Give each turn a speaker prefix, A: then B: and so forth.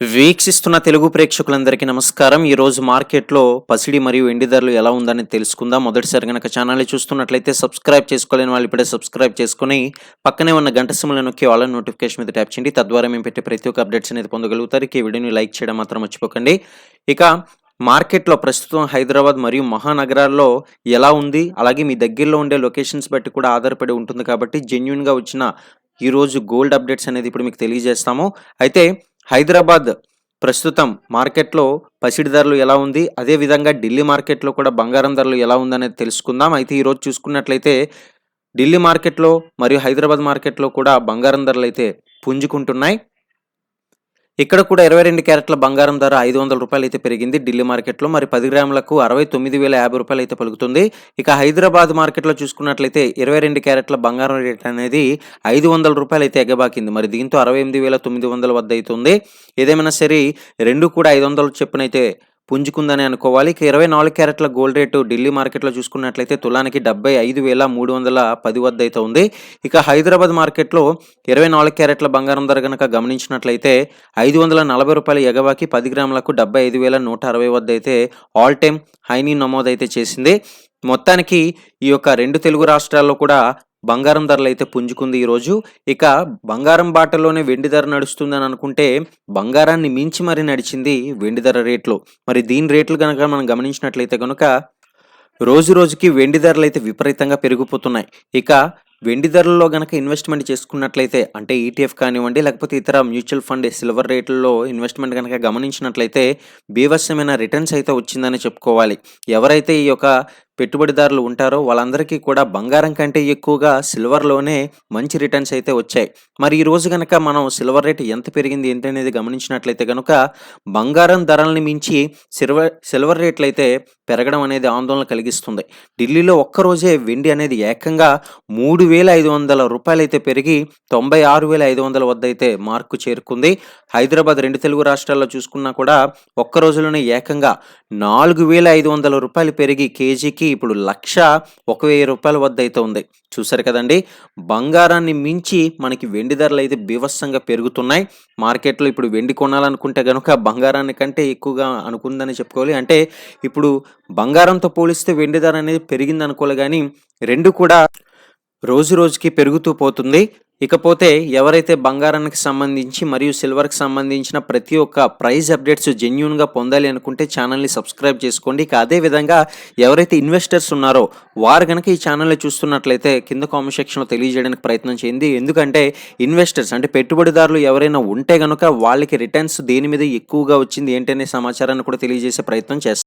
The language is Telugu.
A: వీక్షిస్తున్న తెలుగు ప్రేక్షకులందరికీ నమస్కారం. ఈరోజు మార్కెట్లో పసిడి మరియు ఎండి ధరలు ఎలా ఉందని తెలుసుకుందాం. మొదటిసారి కనుక ఛానల్ చూస్తున్నట్లయితే సబ్స్క్రైబ్ చేసుకోలేని వాళ్ళు ఇప్పుడే సబ్స్క్రైబ్ చేసుకుని పక్కనే ఉన్న గంట సిమ్ల నొక్కి ఆల్ నోటిఫికేషన్ మీద ట్యాప్ చేయండి. తద్వారా మేము పెట్టే ప్రతి ఒక్క అప్డేట్స్ అనేది పొందగలుగుతారు. ఈ వీడియోని లైక్ చేయడం మాత్రం మర్చిపోకండి. ఇక మార్కెట్లో ప్రస్తుతం హైదరాబాద్ మరియు మహానగరాల్లో ఎలా ఉంది? అలాగే మీ దగ్గరలో ఉండే లొకేషన్స్ బట్టి కూడా ఆధారపడి ఉంటుంది కాబట్టి జెన్యున్గా వచ్చిన ఈరోజు గోల్డ్ అప్డేట్స్ అనేది ఇప్పుడు మీకు తెలియజేస్తాము. అయితే హైదరాబాద్ ప్రస్తుతం మార్కెట్లో పసిడి ధరలు ఎలా ఉంది? అదేవిధంగా ఢిల్లీ మార్కెట్లో కూడా బంగారం ధరలు ఎలా ఉందనేది తెలుసుకుందాం. అయితే ఈరోజు చూసుకున్నట్లయితే ఢిల్లీ మార్కెట్లో మరియు హైదరాబాద్ మార్కెట్లో కూడా బంగారం ధరలు అయితే పుంజుకుంటున్నాయి. ఇక్కడ కూడా ఇరవై రెండు క్యారెట్ల బంగారం ధర ఐదు వందల రూపాయలు అయితే పెరిగింది. ఢిల్లీ మార్కెట్లో మరి పది గ్రాములకు అరవై తొమ్మిది వేల యాభై రూపాయలు అయితే పలుకుతుంది. ఇక హైదరాబాద్ మార్కెట్లో చూసుకున్నట్లయితే ఇరవై రెండు క్యారెట్ల బంగారం రేట్ అనేది ఐదు వందల రూపాయలు అయితే ఎగబాకింది. మరి దీంతో అరవై ఎనిమిది వేల తొమ్మిది వందల వద్ద అవుతుంది ఏదేమైనా సరే రెండు కూడా ఐదు వందల చెప్పునైతే పుంజుకుందని అనుకోవాలి. ఇక ఇరవై నాలుగు క్యారెట్ల గోల్డ్ రేటు ఢిల్లీ మార్కెట్లో చూసుకున్నట్లయితే తులానికి డెబ్బై ఐదు వేల మూడు వందల పది వద్ద అయితే ఉంది. ఇక హైదరాబాద్ మార్కెట్లో ఇరవై నాలుగు క్యారెట్ల బంగారం ధర కనుక గమనించినట్లయితే ఐదు వందల నలభై రూపాయల ఎగవాకి పది గ్రాములకు డెబ్బై ఐదు వేల నూట అరవై వద్ద అయితే ఆల్ టైమ్ హైనీ నమోదైతే చేసింది. మొత్తానికి ఈ యొక్క రెండు తెలుగు రాష్ట్రాల్లో కూడా బంగారం ధరలు అయితే పుంజుకుంది ఈరోజు. ఇక బంగారం బాటలోనే వెండి ధర నడుస్తుందని అనుకుంటే బంగారాన్ని మించి మరి నడిచింది వెండి ధర రేట్లు. మరి దీని రేట్లు కనుక మనం గమనించినట్లయితే కనుక రోజు రోజుకి వెండి ధరలు అయితే విపరీతంగా పెరిగిపోతున్నాయి. ఇక వెండి ధరల్లో గనక ఇన్వెస్ట్మెంట్ చేసుకున్నట్లయితే అంటే ఈటీఎఫ్ కానివ్వండి లేకపోతే ఇతర మ్యూచువల్ ఫండ్ సిల్వర్ రేట్లలో ఇన్వెస్ట్మెంట్ కనుక గమనించినట్లయితే బీభత్సమైన రిటర్న్స్ అయితే వచ్చిందని చెప్పుకోవాలి. ఎవరైతే ఈ యొక్క పెట్టుబడిదారులు ఉంటారో వాళ్ళందరికీ కూడా బంగారం కంటే ఎక్కువగా సిల్వర్లోనే మంచి రిటర్న్స్ అయితే వచ్చాయి. మరి ఈ రోజు కనుక మనం సిల్వర్ రేట్ ఎంత పెరిగింది ఏంటి అనేది గమనించినట్లయితే కనుక బంగారం ధరల్ని మించి సిల్వర్ సిల్వర్ రేట్లు అయితే పెరగడం అనేది ఆందోళన కలిగిస్తుంది. ఢిల్లీలో ఒక్కరోజే వెండి అనేది ఏకంగా మూడు వేల ఐదు వందల రూపాయలు అయితే పెరిగి తొంభై ఆరు వేల ఐదు వందల వద్ద అయితే మార్కు చేరుకుంది. హైదరాబాద్ రెండు తెలుగు రాష్ట్రాల్లో చూసుకున్నా కూడా ఒక్క రోజులోనే ఏకంగా నాలుగు వేల ఐదు వందల రూపాయలు పెరిగి కేజీకి ఇప్పుడు లక్ష ఒక వెయ్యి రూపాయల వద్ద అయితే ఉంది. చూసారు కదండి? బంగారాన్ని మించి మనకి వెండి ధరలు అయితే బీభత్సంగా పెరుగుతున్నాయి. మార్కెట్లో ఇప్పుడు వెండి కొనాలనుకుంటే కనుక బంగారాన్ని కంటే ఎక్కువగా అనుకుందని చెప్పుకోవాలి. అంటే ఇప్పుడు బంగారంతో పోలిస్తే వెండి ధర అనేది పెరిగింది అనుకోవాలి కానీ రెండు కూడా రోజు రోజుకి పెరుగుతూ పోతుంది. ఇకపోతే ఎవరైతే బంగారానికి సంబంధించి మరియు సిల్వర్కి సంబంధించిన ప్రతి ఒక్క ప్రైజ్ అప్డేట్స్ జెన్యున్గా పొందాలి అనుకుంటే ఛానల్ని సబ్స్క్రైబ్ చేసుకోండి. ఇక అదేవిధంగా ఎవరైతే ఇన్వెస్టర్స్ ఉన్నారో వారు కనుక ఈ ఛానల్ని చూస్తున్నట్లయితే కింద కామెంట్ సెక్షన్లో తెలియజేయడానికి ప్రయత్నం చేయండి. ఎందుకంటే ఇన్వెస్టర్స్ అంటే పెట్టుబడిదారులు ఎవరైనా ఉంటే కనుక వాళ్ళకి రిటర్న్స్ దేని మీద ఎక్కువగా వచ్చింది ఏంటనే సమాచారాన్ని కూడా తెలియజేసే ప్రయత్నం చేస్తారు.